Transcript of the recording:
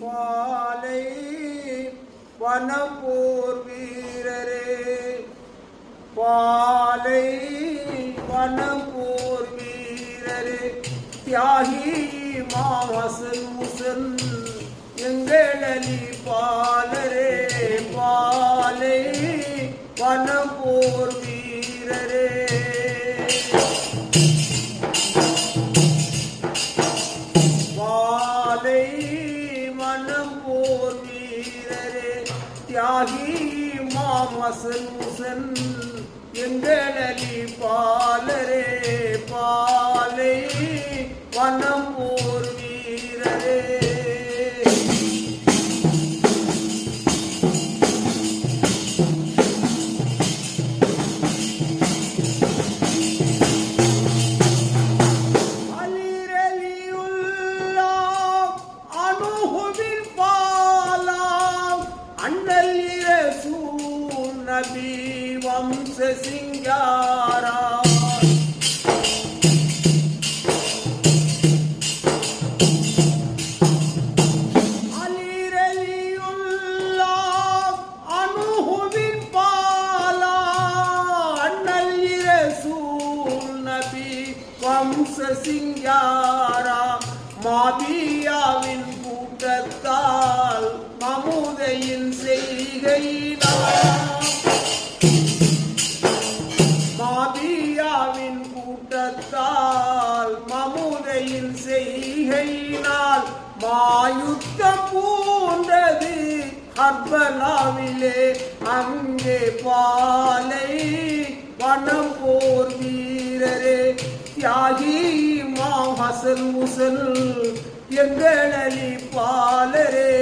பாலை வனப்போர் வீரரே. பாலை வனப்போர் வீரரே. தியாகி மாவசன் முசன் எங்களி பாலரே பாலை வனம் போர் வீரரே. பாலை வனம் போர் வீரரே தியாகி மாமசன் முசன் எங்களி பாலரே பாலை வனம் போர் வீரரே. வம்ச சிங்காரா சிங்காரா மாபியாவின் கூட்டத்தால் மமுதையின் செய்கையினார் ஐயாவின் கூட்டத்தால் மமுதையின் செய்கையினால் மாயுத்தம் பூண்டது. கர்பலாவிலே அங்கே பாலை வனம் போர் வீரரே. தியாகி மா ஹசல் முசல் எங்களி பாலரே